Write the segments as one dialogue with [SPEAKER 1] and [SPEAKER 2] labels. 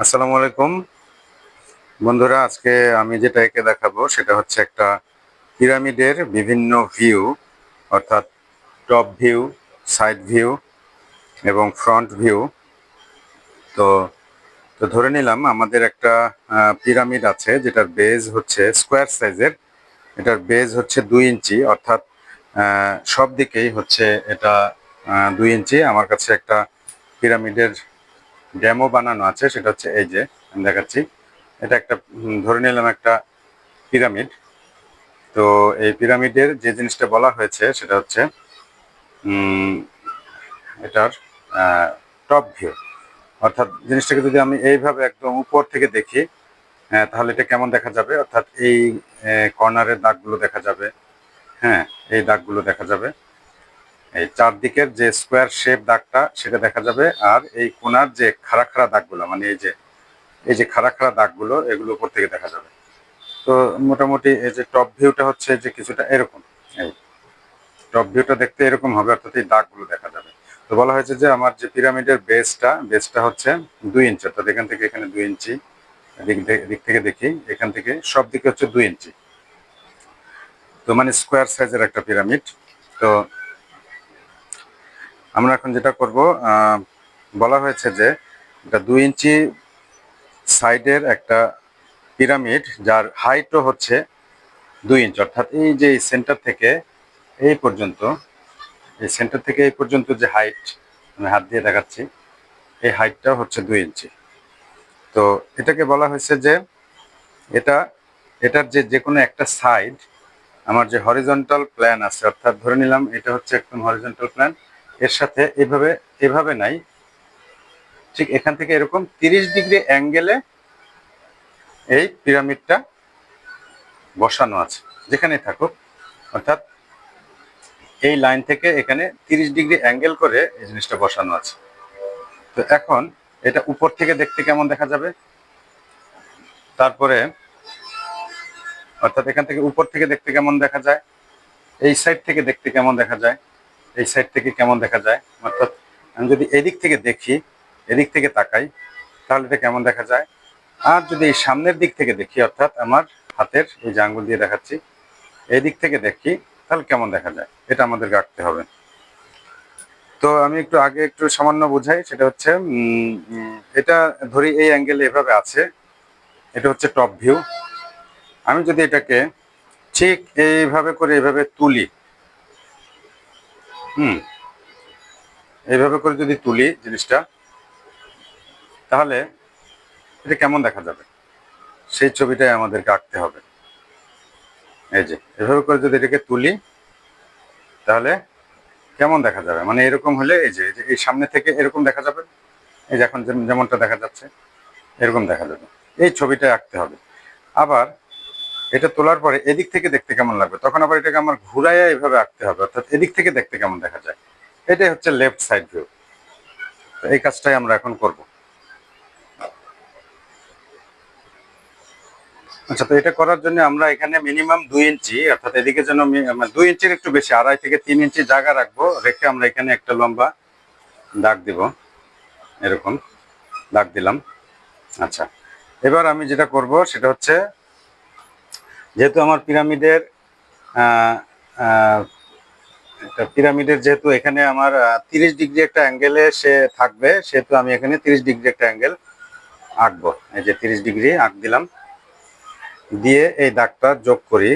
[SPEAKER 1] আসসালামু আলাইকুম। বন্ধুরা, আজকে আমি যেটা একে দেখাবো সেটা হচ্ছে একটা পিরামিডের বিভিন্ন ভিউ অর্থাৎ টপ ভিউ সাইড ভিউ এবং ফ্রন্ট ভিউ তো তো ধরে নিলাম আমাদের একটা পিরামিড আছে যেটার বেজ হচ্ছে স্কোয়ার সাইজের এটার বেজ হচ্ছে দুই ইঞ্চি, অর্থাৎ সব দিকেই হচ্ছে এটা দুই ইঞ্চি। আমার কাছে একটা পিরামিডের ডেমো বানানো আছে সেটা হচ্ছে এই যে আমি দেখাচ্ছি। এটা একটা ধরে নিলাম একটা পিরামিড। তো এই পিরামিডের যে জিনিসটা বলা হয়েছে সেটা হচ্ছে এটার টপ ভিউ অর্থাৎ জিনিসটাকে যদি আমি এইভাবে একদম উপর থেকে দেখি আহ, তাহলে এটা কেমন দেখা যাবে? অর্থাৎ এই কর্নারের দাগগুলো দেখা যাবে। হ্যাঁ এই দাগগুলো দেখা যাবে। এই চারদিকের যে স্কোয়ার শেপ দাগটা সেটা দেখা যাবে, আর এই কোনার যে খাড়া খাড়া দাগগুলো মানে এই যে এই যে খাড়া খাড়া দাগগুলো, এগুলো উপর থেকে দেখা যাবে। তো মোটামুটি এই যে টপ ভিউটা হচ্ছে যে কিছুটা এরকম। এই টপ ভিউটা দেখতে এরকম হবে, অর্থাৎ এই দাগগুলো দেখা যাবে। তো বলা হয়েছে যে আমার যে পিরামিডের বেসটা বেসটা হচ্ছে দুই ইঞ্চি, অর্থাৎ এখান থেকে এখানে দুই ইঞ্চি, দিক থেকে দেখি, এখান থেকে সব দিকে হচ্ছে দুই ইঞ্চি। তো মানে স্কোয়ার সাইজের একটা পিরামিড। তো আমরা এখন যেটা করব বলা হয়েছে যে এটা দুই ইঞ্চি সাইডের একটা পিরামিড যার হাইটও হচ্ছে দুই ইঞ্চ। অর্থাৎ এই যে সেন্টার থেকে এই পর্যন্ত, এই সেন্টার থেকে এই পর্যন্ত যে হাইট, আমি হাত দিয়ে দেখাচ্ছি, এই হাইটটা হচ্ছে দুই ইঞ্চি। তো এটাকে বলা হয়েছে যে এটা, এটার যে যে কোনো একটা সাইড, আমার যে হরিজন্টাল প্ল্যান আছে, অর্থাৎ ধরে নিলাম এটা হচ্ছে একদম হরিজন্টাল প্ল্যান এর সাথে এভাবে এভাবে নাই। ঠিক এখান থেকে এরকম তিরিশ ডিগ্রি অ্যাঙ্গেলে এই পিরামিডটা বসানো আছে, যেখানেই থাকুক। অর্থাৎ এই লাইন থেকে এখানে তিরিশ ডিগ্রি অ্যাঙ্গেল করে এই জিনিসটা বসানো আছে। তো এখন এটা উপর থেকে দেখতে কেমন দেখা যাবে? তারপরে, অর্থাৎ এখান থেকে উপর থেকে দেখতে কেমন দেখা যায়? এই সাইড থেকে দেখতে কেমন দেখা যায়? এই সাইড থেকে কেমন দেখা যায়? অর্থাৎ আমি যদি এদিক থেকে দেখি, এদিক থেকে তাকাই, তাহলে এটা কেমন দেখা যায়? আর যদি এই সামনের দিক থেকে দেখি, অর্থাৎ আমার হাতের এই যে আঙ্গুল দিয়ে দেখাচ্ছি এই দিক থেকে দেখি, তাহলে কেমন দেখা যায়? এটা আমাদেরকে আঁকতে হবে। তো আমি একটু আগে একটু সামান্য বোঝাই, সেটা হচ্ছে এটা ধরি এই অ্যাঙ্গেল এভাবে আছে, এটা হচ্ছে টপ ভিউ আমি যদি এটাকে ঠিক এইভাবে করে এইভাবে তুলি হুম। এইভাবে করে যদি তুলি জিনিসটা, তাহলে এটা কেমন দেখা যাবে? সেই ছবিটাই আমাদেরকে আঁকতে হবে। এই যে, এভাবে করে যদি এটাকে তুলি, তাহলে কেমন দেখা যাবে? মানে এরকম হলে এই যে, এই সামনে থেকে এরকম দেখা যাবে? এই যে, এখন যেম- যেমনটা দেখা যাচ্ছে, এরকম দেখা যাবে। এই ছবিটা আঁকতে হবে। আবার এটা তোলার পরে এদিক থেকে দেখতে কেমন লাগবে? তখন আবার এটাকে আমার ঘুরাইয়া এইভাবে আঁকতে হবে, অর্থাৎ এদিক থেকে দেখতে কেমন দেখা যায়? এটাই হচ্ছে লেফট সাইড ভিউ এই কাজটাই আমরা এখন করব। আচ্ছা তো এটা করার জন্য আমরা এখানে মিনিমাম দুই ইঞ্চি, অর্থাৎ এদিকে যেন মানে দুই ইঞ্চির একটু বেশি, আড়াই থেকে তিন ইঞ্চি জায়গা রাখব, রেখে আমরা এখানে একটা লম্বা দাগ দিব। এরকম দাগ দিলাম। আচ্ছা এবার আমি যেটা করব সেটা হচ্ছে যেহেতু আমার পিরামিডের পিরামিডের যেহেতু এখানে আমার তিরিশ ডিগ্রি একটা অ্যাঙ্গেলে সে থাকবে, সেহেতু আমি এখানে তিরিশ ডিগ্রি একটা অ্যাঙ্গেল আঁকবো। এই যে তিরিশ ডিগ্রি আঁক দিলাম। দিয়ে এই দাগটা যোগ করি।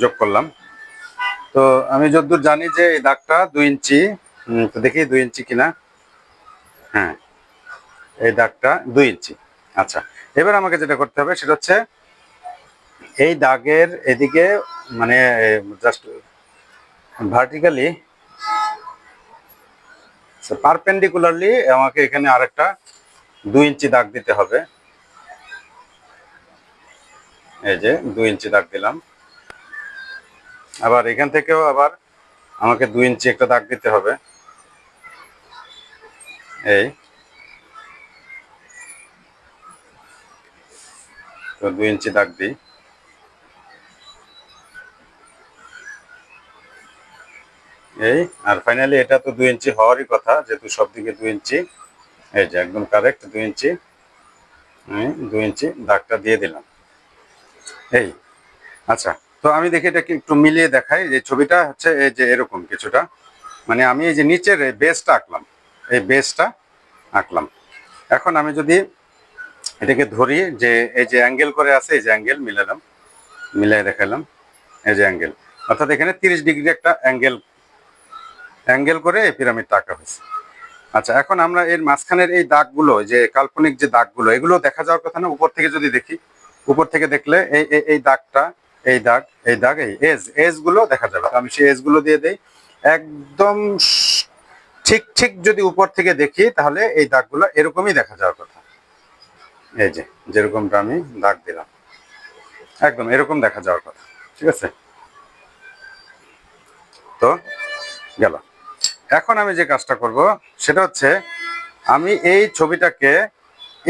[SPEAKER 1] যোগ করলাম। তো আমি যতদূর জানি যে এই দাগটা দুই ইঞ্চি তো দেখি দুই ইঞ্চি কিনা। হ্যাঁ এই দাগটা দুই ইঞ্চি। আচ্ছা এবার আমাকে যেটা করতে হবে সেটা হচ্ছে এই দাগের এদিকে মানে জাস্ট ভার্টিক্যালি পারপেন্ডিকুলারলি আমাকে এখানে আরেকটা দুই ইঞ্চি দাগ দিতে হবে। এই যে দুই ইঞ্চি দাগ দিলাম। আবার এখান থেকেও আবার আমাকে দুই ইঞ্চি একটা দাগ দিতে হবে। এই দুই ইঞ্চি দাগ দিই। এই, আর ফাইনালি এটা তো দুই ইঞ্চি হওয়ারই কথা, যেহেতু সব দিকে দুই ইঞ্চি। এই যে, একদম কারেক্ট দুই ইঞ্চি। দুই ইঞ্চি দাগটা দিয়ে দিলাম। এই আচ্ছা তো আমি দেখি এটাকে একটু মিলিয়ে দেখাই। যে ছবিটা হচ্ছে এই যে এরকম কিছুটা। মানে আমি এই যে নিচের বেসটা আঁকলাম। এই বেসটা আঁকলাম। এখন আমি যদি এটাকে ধরি যে এই যে অ্যাঙ্গেল করে আছে, এই যে অ্যাঙ্গেল মিলালাম। মিলাই দেখালাম, এই যে অ্যাঙ্গেল অর্থাৎ এখানে তিরিশ ডিগ্রি একটা অ্যাঙ্গেল অ্যাঙ্গেল করে এই পিরামিডটা আঁকা হয়েছে। আচ্ছা এখন আমরা এর মাঝখানের এই দাগগুলো, যে কাল্পনিক যে দাগগুলো, এগুলো দেখা যাওয়ার কথা না, উপর থেকে যদি দেখি, উপর থেকে দেখলে এই, এই- দাগটা, এই দাগ এই দাগ, এই এজ এজগুলো দেখা যাবে। আমি সেই এজগুলো দিয়ে দেই। একদম ঠিক ঠিক যদি উপর থেকে দেখি, তাহলে এই দাগগুলো এরকমই দেখা যাওয়ার কথা। এই যে, যেরকমটা আমি দাগ দিলাম। একদম এরকম দেখা যাওয়ার কথা, ঠিক আছে? তো গেল। এখন আমি যে কাজটা করব, সেটা হচ্ছে আমি এই ছবিটাকে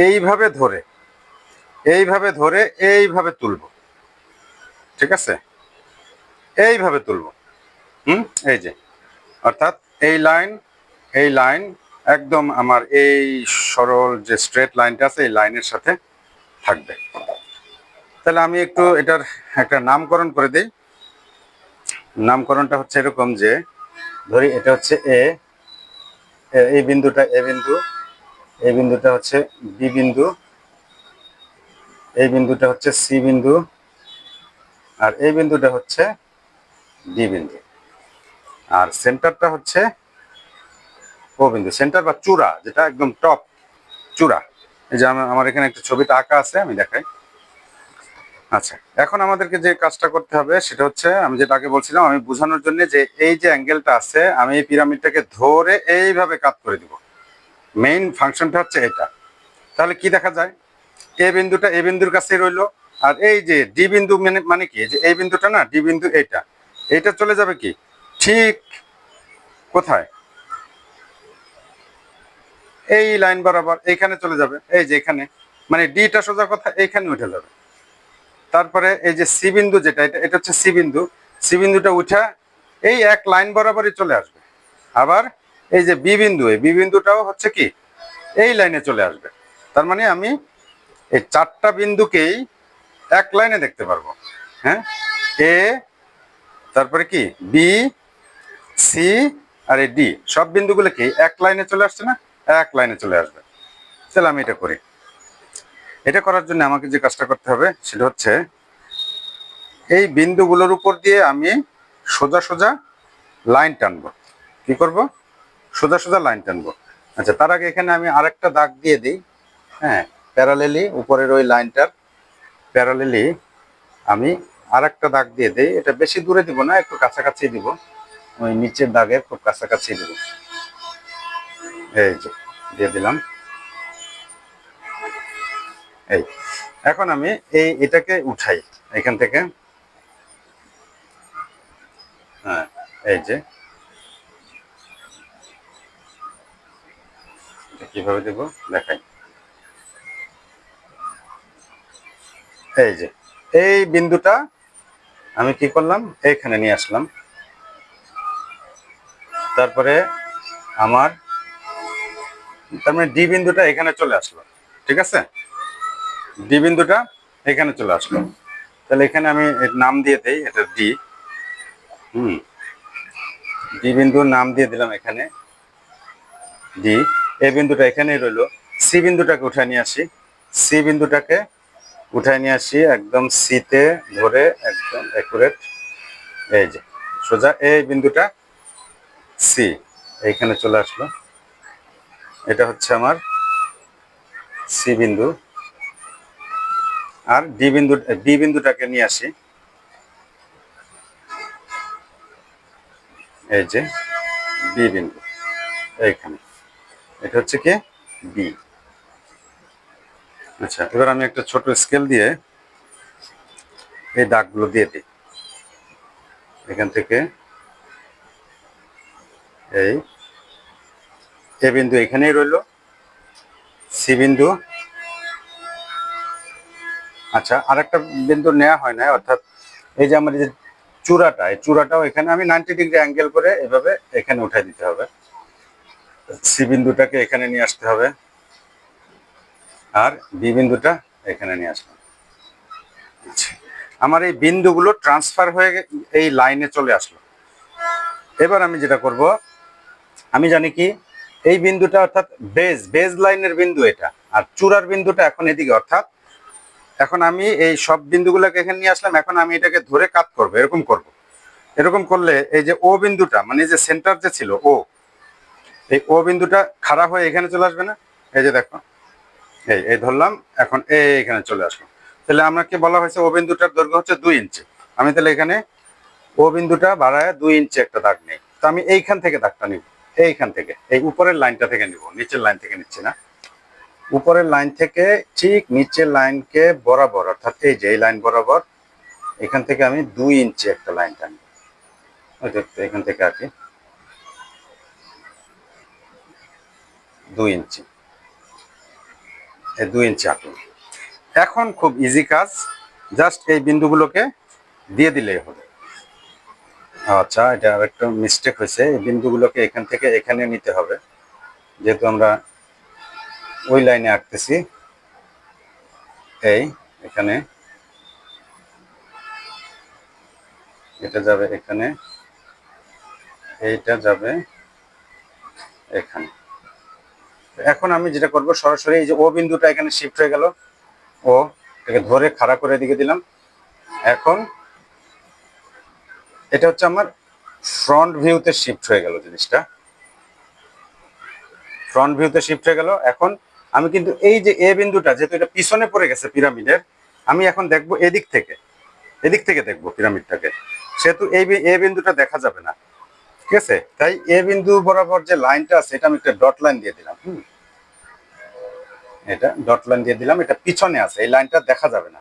[SPEAKER 1] এইভাবে ধরে এইভাবে ধরে, এইভাবে তুলব, ঠিক আছে? এইভাবে তুলব, হুম? এই যে, অর্থাৎ এই লাইন এই লাইন একদম আমার এই সরল যে স্ট্রেট লাইনটা আছে, এই লাইনের সাথে থাকবে। তাহলে আমি একটু এটার একটা নামকরণ করে দিই। নামকরণটা হচ্ছে এরকম যে, ধরি এটা হচ্ছে এ, এই বিন্দুটা এ বিন্দু, এই বিন্দুটা হচ্ছে বি বিন্দু, এই বিন্দুটা হচ্ছে সি বিন্দু, আর এই বিন্দুটা হচ্ছে ডি বিন্দু। আর সেন্টারটা হচ্ছে ও বিন্দু। সেন্টার বা চূড়া, যেটা একদম টপ চূড়া। এই যে আমার এখানে একটা ছবিটা আঁকা আছে, আমি দেখাই। আচ্ছা এখন আমাদেরকে যে কাজটা করতে হবে সেটা হচ্ছে, আমি যেটা আগে বলছিলাম, আমি বোঝানোর জন্য যে এই যে অ্যাঙ্গেলটা আছে, আমি এই পিরামিডটাকে ধরে এইভাবে কাট করে দিব। মেইন ফাংশনটা হচ্ছে এটা। তাহলে কি দেখা যায়? এ বিন্দুটা এ বিন্দুর কাছে রইল, আর এই যে ডি বিন্দু মানে মানে কি? যে এই বিন্দুটা না, ডি বিন্দু এইটা। এইটা চলে যাবে কি? ঠিক কোথায়? এই লাইন বরাবর এইখানে চলে যাবে। এই যে এখানে মানে ডিটা সোজা কথা এইখানে উঠে যাবে। তারপরে এই যে সি বিন্দু যেটা, এটা এটা হচ্ছে সি বিন্দু। সি বিন্দুটা উঠা এই এক লাইন বরাবরই চলে আসবে। আবার এই যে বি বিন্দু, এই বি বিন্দুটাও হচ্ছে কি? এই লাইনে চলে আসবে। তার মানে আমি এই চারটা বিন্দুকেই এক লাইনে দেখতে পারব। হ্যাঁ? এ তারপরে কি? বি সি আর এই ডি সব বিন্দুগুলো কি? এক লাইনে চলে আসছে না? এক লাইনে চলে আসবে। তাহলে আমি এটা করি। এটা করার জন্য আমাকে যে কাজটা করতে হবে সেটা হচ্ছে, এই বিন্দুগুলোর উপর দিয়ে আমি সোজা সোজা লাইন টানবো। কি করব? সোজা সোজা লাইন টানবো। আচ্ছা তার আগে এখানে আমি আরেকটা দাগ দিয়ে দিই। হ্যাঁ প্যারালেলি উপরের ওই লাইনটার প্যারালেলি আমি আরেকটা দাগ দিয়ে দিই। এটা বেশি দূরে দিব না, একটু কাছাকাছি দিব। ওই নিচের দাগের খুব কাছাকাছি দিব। এই যে, দিয়ে দিলাম। এই, এখন আমি এই এটাকে উঠাই, এখান থেকে। হ্যাঁ এই যে। কীভাবে দেব? দেখাই। এই যে, এই বিন্দুটা আমি কি করলাম? এইখানে নিয়ে আসলাম। তারপরে আমার তার মানে ডি বিন্দুটা এখানে চলে আসলো, ঠিক আছে? ডি বিন্দুটা এখানে চলে আসলো। তাহলে এখানে আমি নাম দিয়ে দেই, এটা ডি। হুম। ডি বিন্দুর নাম দিয়ে দিলাম এখানে ডি। এ বিন্দুটা এখানেই রইল। সি বিন্দুটাকে উঠায় নিয়ে আসি। সি বিন্দুটাকে উঠায় নিয়ে আসি একদম সিতে ধরে একদম অ্যাকুরেট এই যে, সোজা এই বিন্দুটা সি, এইখানে চলে আসলো। এটা হচ্ছে আমার সি বিন্দু। আর ডি বিন্দু ডি বিন্দুটাকে নিয়ে আসি। এই যে বি বিন্দু, এইখানে। এটা হচ্ছে কি? বি আচ্ছা এবার আমি একটা ছোট স্কেল দিয়ে এই দাগগুলো দিয়ে দিই। এখান থেকে এই এ বিন্দু এখানেই রইল, সি বিন্দু। আচ্ছা আর একটা বিন্দু নেওয়া হয় না অর্থাৎ এই যে আমার যে চূড়াটা, এই চূড়াটাও এখানে আমি নাইনটি ডিগ্রি অ্যাঙ্গেল করে এভাবে এখানে উঠাই দিতে হবে। সি বিন্দুটাকে এখানে নিয়ে আসতে হবে, আর বি বিন্দুটা এখানে নিয়ে আসলাম আচ্ছা। আমার এই বিন্দুগুলো ট্রান্সফার হয়ে এই লাইনে চলে আসলো। এবার আমি যেটা করব, আমি জানি কি এই বিন্দুটা অর্থাৎ বেজ বেজ লাইনের বিন্দু এটা। আর চূড়ার বিন্দুটা এখন এদিকে, অর্থাৎ এখন আমি এই সব বিন্দুগুলোকে এখানে নিয়ে আসলাম, এখন আমি এটাকে ধরে কাট করব, এরকম করব। এরকম করলে এই যে ও বিন্দুটা মানে যে সেন্টার যে ছিল ও এই ও বিন্দুটা খারাপ হয়ে এখানে চলে আসবে না? এই যে দেখো, এই এই ধরলাম, এখন এই এখানে চলে আসলো। তাহলে আমাকে বলা হয়েছে ও বিন্দুটার দৈর্ঘ্য হচ্ছে দুই ইঞ্চি। আমি তাহলে এখানে ও বিন্দুটা বাড়ায় দুই ইঞ্চি একটা দাগ নেই। তো আমি এইখান থেকে দাগটা নিব। এইখান থেকে, এই উপরের লাইনটা থেকে নিব, নিচের লাইন থেকে নিচ্ছি না। উপরের লাইন থেকে ঠিক নিচের লাইনকে বরাবর, অর্থাৎ এই যে এই লাইন বরাবর, এখান থেকে আমি দুই ইঞ্চি একটা লাইন টানি। দেখতে এখান থেকে আর কি। দুই ইঞ্চি। দুই ইঞ্চি আঁকলাম এখন খুব ইজি কাজ, জাস্ট এই বিন্দুগুলোকে দিয়ে দিলেই হবে। আচ্ছা এটা একটা মিস্টেক হয়েছে। এই বিন্দুগুলোকে এখান থেকে এখানে নিতে হবে। যেহেতু আমরা ওই লাইনে আঁকতেছি, এই এখানে, এটা যাবে এখানে, এইটা যাবে এখানে। এখন আমি যেটা করব, সরাসরি এই যে ও বিন্দুটা এখানে শিফট হয়ে গেল, ও এটাকে ধরে খাড়া করে দিকে দিলাম। এখন এটা হচ্ছে আমার ফ্রন্ট ভিউতে শিফট হয়ে গেল জিনিসটা। ফ্রন্ট ভিউতে শিফট হয়ে গেল। এখন আমি কিন্তু এই যে এ বিন্দুটা, যেহেতু এটা পিছনে পড়ে গেছে পিরামিডের, আমি এখন দেখব এদিক থেকে। এদিক থেকে দেখব পিরামিডটাকে। সেহেতু এই এ বিন্দুটা দেখা যাবে না। ঠিক আছে? তাই এ বিন্দু বরাবর যে লাইনটা আছে, এটা আমি একটা ডট লাইন দিয়ে দিলাম, হুম? এটা ডট লাইন দিয়ে দিলাম, এটা পিছনে আছে, এই লাইনটা দেখা যাবে না।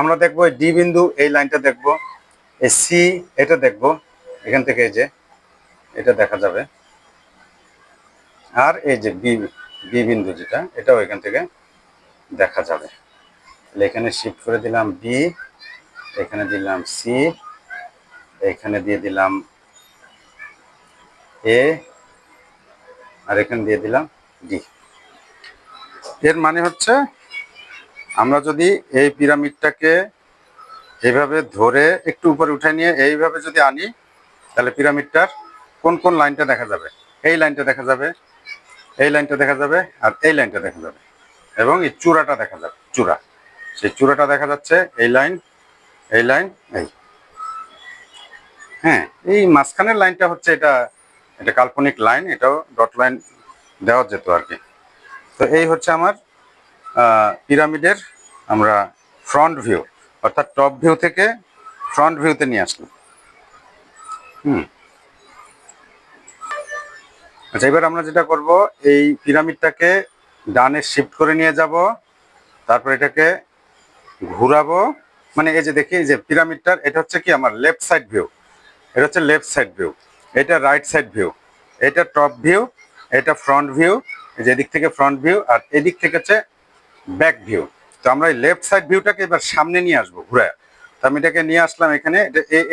[SPEAKER 1] আমরা দেখব ডি বিন্দু, এই লাইনটা দেখব। এই সি, এটা দেখব, এখান থেকে এই যে, এটা দেখা যাবে। আর এই যে বি বি বিন্দু যেটা, এটাও এখান থেকে দেখা যাবে। তাহলে এখানে শিফট করে দিলাম বি এখানে দিলাম সি এখানে দিয়ে দিলাম এ আর এখানে দিয়ে দিলাম ডি এর মানে হচ্ছে, আমরা যদি এই পিরামিডটাকে এইভাবে ধরে একটু উপরে উঠে নিয়ে এইভাবে যদি আনি, তাহলে পিরামিডটার কোন কোন লাইনটা দেখা যাবে? এই লাইনটা দেখা যাবে, এই লাইনটা দেখা যাবে আর এই লাইনটা দেখা যাবে। এবং এই চূড়াটা দেখা যাবে, চূড়া। সেই চূড়াটা দেখা যাচ্ছে, এই লাইন এই লাইন, এই। হ্যাঁ এই মাঝখানের লাইনটা হচ্ছে এটা এটা কাল্পনিক লাইন, এটাও ডট লাইন দেওয়া যেত আর কি। তো এই হচ্ছে আমার পিরামিডের আমরা ফ্রন্ট ভিউ অর্থাৎ টপ ভিউ থেকে ফ্রন্ট ভিউতে নিয়ে আসলাম। হুম। আচ্ছা এবার আমরা যেটা করব, এই পিরামিডটাকে ডানে শিফট করে নিয়ে যাব, তারপর এটাকে ঘুরাবো। মানে এই যে দেখি যে পিরামিডটার, এটা হচ্ছে কি আমার লেফট সাইড ভিউ এটা হচ্ছে লেফট সাইড ভিউ এটা রাইট সাইড ভিউ এটা টপ ভিউ এটা ফ্রন্ট ভিউ যে এদিক থেকে ফ্রন্ট ভিউ আর এদিক থেকে হচ্ছে ব্যাক ভিউ তো আমরা এই লেফট সাইড ভিউটাকে এবার সামনে নিয়ে আসব, ঘুরে। তো আমি এটাকে নিয়ে আসলাম এখানে।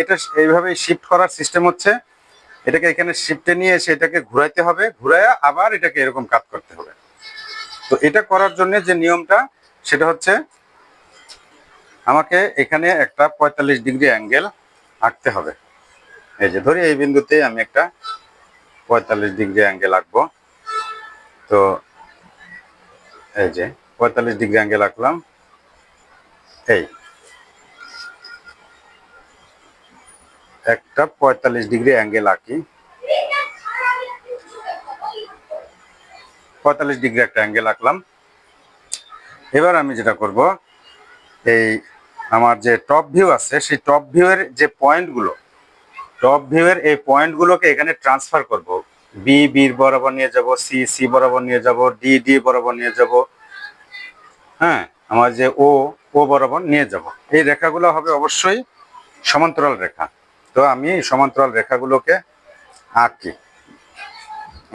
[SPEAKER 1] এটা এইভাবে শিফট করার সিস্টেম হচ্ছে। এটাকে এখানে শিফটে নিয়ে এসে এটাকে ঘুরাইতে হবে। ঘুরাইয়া আবার এটাকে এরকম কাট করতে হবে। তো এটা করার জন্য যে নিয়মটা, সেটা হচ্ছে আমাকে এখানে একটা পঁয়তাল্লিশ ডিগ্রি অ্যাঙ্গেল আঁকতে হবে। এই যে ধরি এই বিন্দুতে আমি একটা পঁয়তাল্লিশ ডিগ্রি অ্যাঙ্গেল আঁকবো। তো এই যে পঁয়তাল্লিশ ডিগ্রি অ্যাঙ্গেল আঁকলাম। এই। একটা পঁয়তাল্লিশ ডিগ্রি অ্যাঙ্গেল আঁকি। পঁয়তাল্লিশ ডিগ্রি একটা অ্যাঙ্গেল আঁকলাম। এবার আমি যেটা করব, এই আমার যে টপ ভিউ আছে, সেই টপ ভিউয়ের যে পয়েন্টগুলো টপ ভিউয়ের এই পয়েন্টগুলোকে এখানে ট্রান্সফার করব। বি বির বরাবর নিয়ে যাব সি সি বরাবর নিয়ে যাব ডি ডি বরাবর নিয়ে যাব হ্যাঁ আমার যে ও ও বরাবর নিয়ে যাব। এই রেখাগুলো হবে অবশ্যই সমান্তরাল রেখা। তো আমি সমান্তরাল রেখাগুলোকে আঁকি।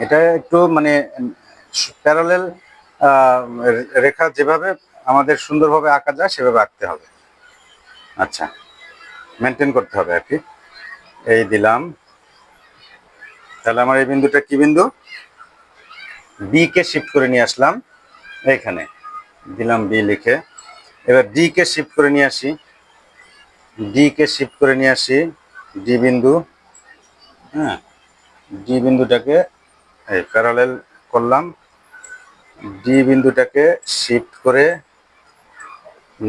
[SPEAKER 1] এটা একটু মানে প্যারালেল রেখা যেভাবে আমাদের সুন্দরভাবে আঁকা যায়, সেভাবে আঁকতে হবে। আচ্ছা মেনটেন করতে হবে আর কি। এই দিলাম। তাহলে আমার এই বিন্দুটা কি বিন্দু? বি কে শিফট করে নিয়ে আসলাম। এইখানে। দিলাম বি লিখে। এবার ডি কে শিফট করে নিয়ে আসি। ডি কে শিফট করে নিয়ে আসি ডি বিন্দু হ্যাঁ? ডি বিন্দুটাকে, এই প্যারালেল করলাম। ডি বিন্দুটাকে শিফট করে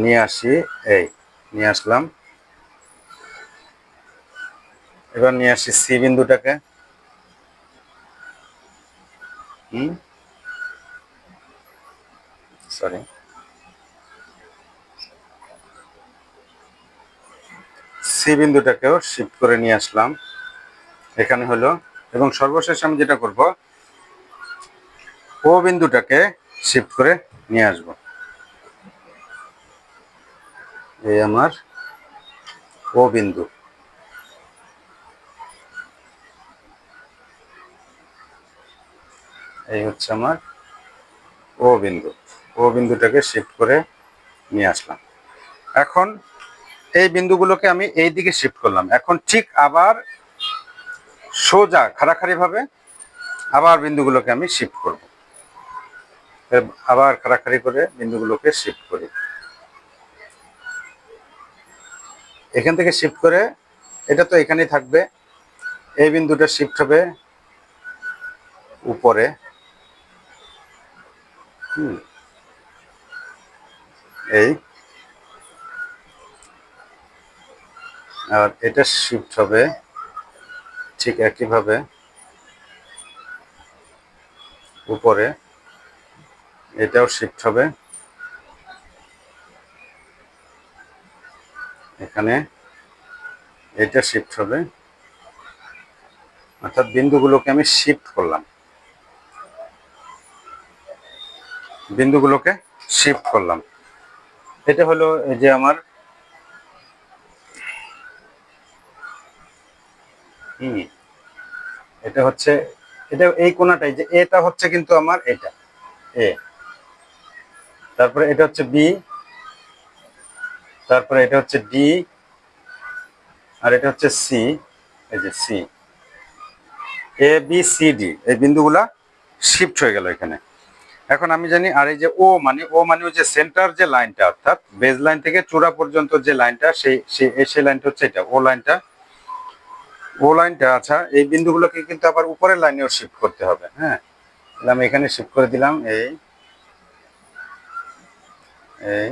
[SPEAKER 1] নিয়ে আসি, এই, নিয়ে আসলাম। এবার নিয়ে আসি সি বিন্দুটাকে। হুম? সরি সি বিন্দুটাকেও শিফট করে নিয়ে আসলাম। এখানে হলো, এবং সর্বশেষ আমি যেটা করব ও বিন্দুটাকে শিফট করে নিয়ে আসব। এই আমার ও বিন্দু। এই হচ্ছে আমার ও বিন্দু। ও বিন্দুটাকে শিফট করে নিয়ে আসলাম। এখন এই বিন্দুগুলোকে আমি এই দিকে শিফট করলাম। এখন ঠিক আবার সোজা খাড়াখাড়ি ভাবে আবার বিন্দুগুলোকে আমি শিফট করব। আবার খাড়াখাড়ি করে বিন্দুগুলোকে শিফট করি। এখান থেকে শিফট করে, এটা তো এখানেই থাকবে। এই বিন্দুটা শিফট হবে উপরে। হুম। এই। আর এটা শিফট হবে ঠিক একইভাবে উপরে। এটাও শিফট হবে। এখানে এটা শিফট হবে। অর্থাৎ বিন্দুগুলোকে আমি শিফট করলাম। বিন্দুগুলোকে শিফট করলাম। এটা হলো এই যে আমার এটা হচ্ছে, এটা এই কোনাটাই যে এটা হচ্ছে কিন্তু আমার এটা, এ। তারপরে এটা হচ্ছে বি, তারপরে এটা হচ্ছে ডি, আর এটা হচ্ছে সি, এই যে C. A, B, C, D, এই বিন্দুগুলা শিফট হয়ে গেল এখানে। এখন আমি জানি, আর এই যে ও মানে ও মানে ওই যে সেন্টার যে লাইনটা অর্থাৎ বেজ লাইন থেকে চূড়া পর্যন্ত যে লাইনটা সেই সেই লাইনটা হচ্ছে এটা, ও লাইনটা ও লাইনটা আচ্ছা এই বিন্দুগুলোকে কিন্তু আবার উপরের লাইনেও শিফট করতে হবে হ্যাঁ? তাহলে আমি এখানে শিফট করে দিলাম, এই এই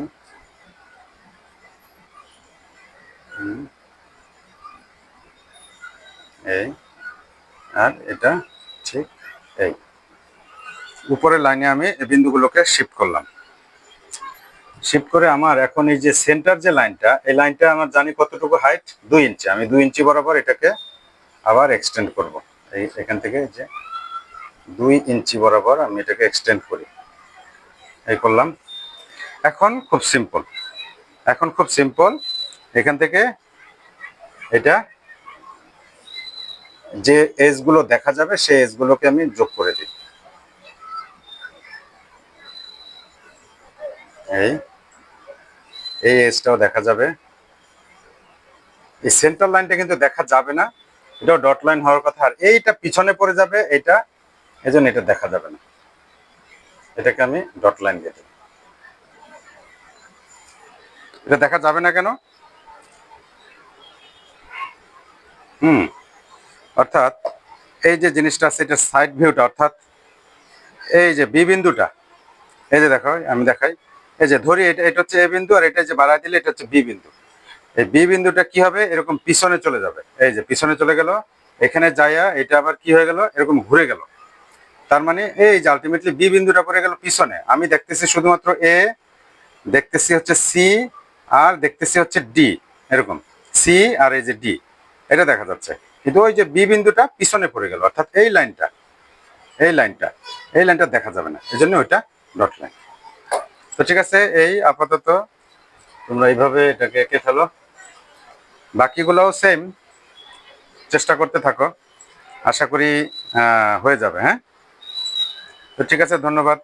[SPEAKER 1] এই, আর এটা ঠিক এই। উপরের লাইনে আমি এই বিন্দুগুলোকে শিফট করলাম। শিফট করে আমার এখন এই যে সেন্টার যে লাইনটা এই লাইনটা আমার জানি কতটুকু হাইট দুই ইঞ্চি। আমি দুই ইঞ্চি বরাবর এটাকে আবার এক্সটেন্ড করব। এই এখান থেকে যে দুই ইঞ্চি বরাবর আমি এটাকে এক্সটেন্ড করি। এই করলাম। এখন খুব সিম্পল এখন খুব সিম্পল এখান থেকে এটা যে এজগুলো দেখা যাবে, সেই এজ গুলোকে আমি যোগ করে দিই। এই এই এজটাও দেখা যাবে। এই সেন্টার লাইনটা কিন্তু দেখা যাবে না, এটাও ডট লাইন হওয়ার কথা। আর এইটা পিছনে পড়ে যাবে এটা এজন্য এটা দেখা যাবে না। এটাকে আমি ডট লাইন দিয়ে এটা দেখা যাবে না কেন? হুম, অর্থাৎ এই যে জিনিসটা আছে, এটা সাইড ভিউটা অর্থাৎ এই যে বি বিন্দুটা, এই যে দেখো, আমি দেখাই। এই যে ধরি এটা এটা হচ্ছে এ বিন্দু আর এটা যে বাড়ায় দিলে এটা হচ্ছে বি বিন্দু। এই বি বিন্দুটা কি হবে? এরকম পিছনে চলে যাবে। এই যে পিছনে চলে গেল, এখানে যাইয়া এটা আবার কি হয়ে গেল? এরকম ঘুরে গেল। তার মানে এই যে আলটিমেটলি বি বিন্দুটা পড়ে গেল পিছনে। আমি দেখতেছি শুধুমাত্র এ, দেখতেছি হচ্ছে সি আর দেখতেছি হচ্ছে ডি। এরকম সি আর এই যে ডি। এটা দেখা যাচ্ছে। কিন্তু ওই যে বি বিন্দুটা পিছনে পড়ে গেল। অর্থাৎ এই লাইনটা এই লাইনটা এই লাইনটা দেখা যাবে না। এই জন্য ওইটা ডট লাইন তো ঠিক আছে, এই আপাতত তোমরা এইভাবে এটাকে এঁকে ফেলো। বাকিগুলোও সেম চেষ্টা করতে থাকো। আশা করি হয়ে যাবে হ্যাঁ? তো ঠিক আছে, ধন্যবাদ।